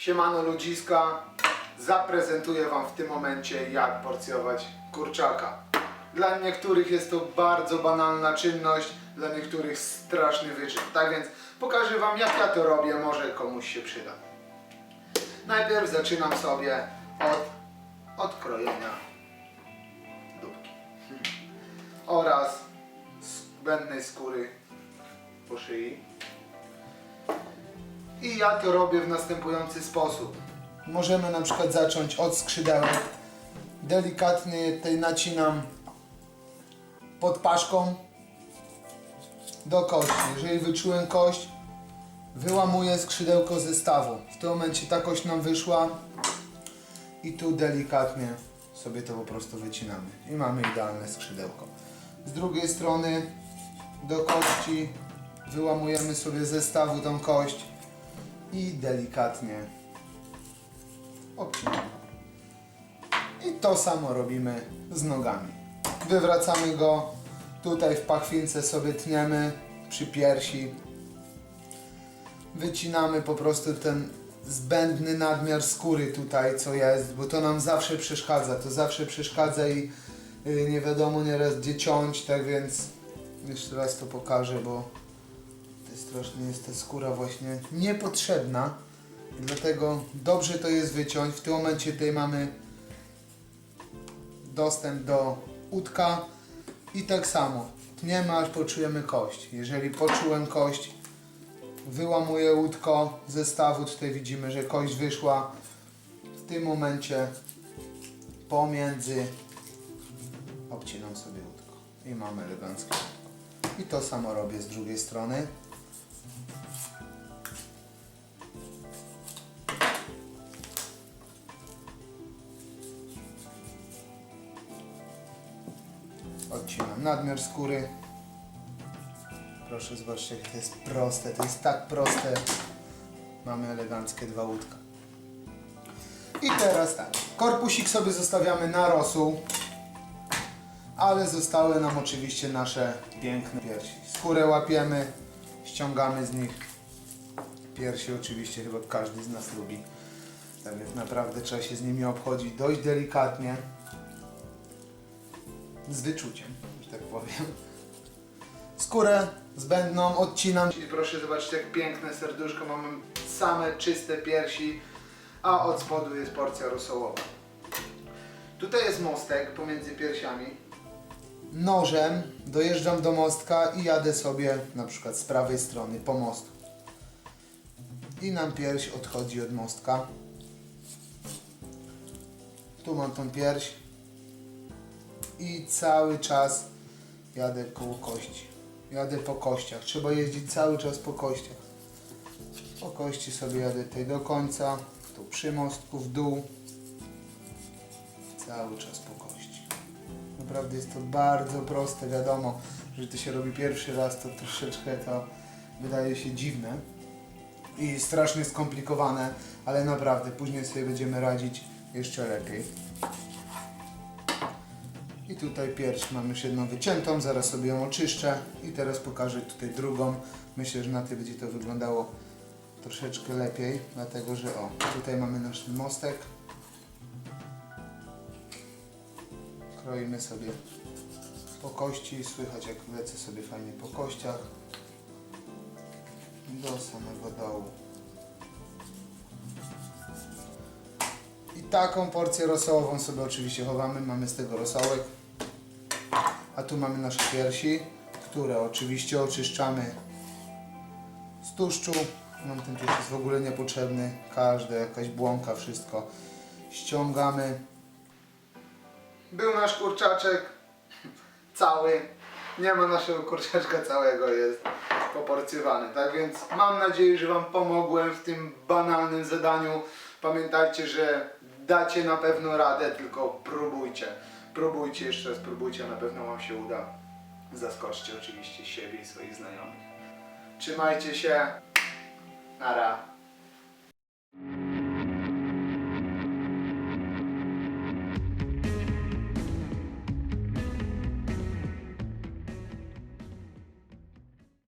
Siemano ludziska, zaprezentuję Wam w tym momencie jak porcjować kurczaka. Dla niektórych jest to bardzo banalna czynność, dla niektórych straszny wyczyn. Tak więc pokażę Wam jak ja to robię, może komuś się przyda. Najpierw zaczynam sobie od odkrojenia dupki oraz zbędnej skóry po szyi. I ja to robię w następujący sposób. Możemy na przykład zacząć od skrzydełek. Delikatnie tej nacinam pod paszką do kości. Jeżeli wyczułem kość, wyłamuję skrzydełko ze stawu. W tym momencie ta kość nam wyszła i tu delikatnie sobie to po prostu wycinamy. I mamy idealne skrzydełko. Z drugiej strony do kości wyłamujemy sobie ze stawu tą kość i delikatnie obcinamy. I to samo robimy z nogami. Wywracamy go tutaj w pachwince sobie tniemy przy piersi. Wycinamy po prostu ten zbędny nadmiar skóry tutaj co jest, bo to nam zawsze przeszkadza, to zawsze przeszkadza i y, nie wiadomo nieraz gdzie ciąć, tak więc jeszcze raz to pokażę, bo strasznie jest ta skóra właśnie niepotrzebna. Dlatego dobrze to jest wyciąć. W tym momencie tutaj mamy dostęp do udka i tak samo tniemy aż poczujemy kość. Jeżeli poczułem kość, wyłamuję łódko ze stawu. Tutaj widzimy, że kość wyszła. W tym momencie pomiędzy obcinam sobie łódko i mamy eleganckie łódko. I to samo robię z drugiej strony. Odcinam nadmiar skóry. Proszę zobaczcie, jak to jest proste. To jest tak proste. Mamy eleganckie dwa łódka. I teraz tak. Korpusik sobie zostawiamy na rosół. Ale zostały nam oczywiście nasze piękne piersi. Skórę łapiemy, ściągamy z nich. Piersi oczywiście chyba każdy z nas lubi. Tak więc naprawdę trzeba się z nimi obchodzić dość delikatnie. Z wyczuciem, że tak powiem. Skórę zbędną odcinam. I proszę zobaczyć jak piękne serduszko. Mamy same czyste piersi, a od spodu jest porcja rosołowa. Tutaj jest mostek pomiędzy piersiami. Nożem dojeżdżam do mostka i jadę sobie na przykład z prawej strony po mostku. I nam pierś odchodzi od mostka. Tu mam tą pierś. I cały czas jadę koło kości. Jadę po kościach. Trzeba jeździć cały czas po kościach. Po kości sobie jadę tutaj do końca. Tu przy mostku w dół. Cały czas po kości. Naprawdę jest to bardzo proste. Wiadomo, że to się robi pierwszy raz, to troszeczkę to wydaje się dziwne i strasznie skomplikowane, ale naprawdę później sobie będziemy radzić jeszcze lepiej. I tutaj pierś mam już jedną wyciętą, zaraz sobie ją oczyszczę i teraz pokażę tutaj drugą. Myślę, że na tej będzie to wyglądało troszeczkę lepiej, dlatego że o, tutaj mamy nasz mostek. Kroimy sobie po kości, słychać jak lecę sobie fajnie po kościach do samego dołu. I taką porcję rosołową sobie oczywiście chowamy, mamy z tego rosołek. A tu mamy nasze piersi, które oczywiście oczyszczamy z tłuszczu. Nam ten tłuszcz jest w ogóle niepotrzebny, każda jakaś błąka, wszystko ściągamy. Był nasz kurczaczek cały. Nie ma naszego kurczaczka całego, jest poporcjowany. Tak więc mam nadzieję, że Wam pomogłem w tym banalnym zadaniu. Pamiętajcie, że dacie na pewno radę, tylko próbujcie. Próbujcie jeszcze raz, próbujcie, na pewno Wam się uda. Zaskoczcie oczywiście siebie i swoich znajomych. Trzymajcie się. Nara.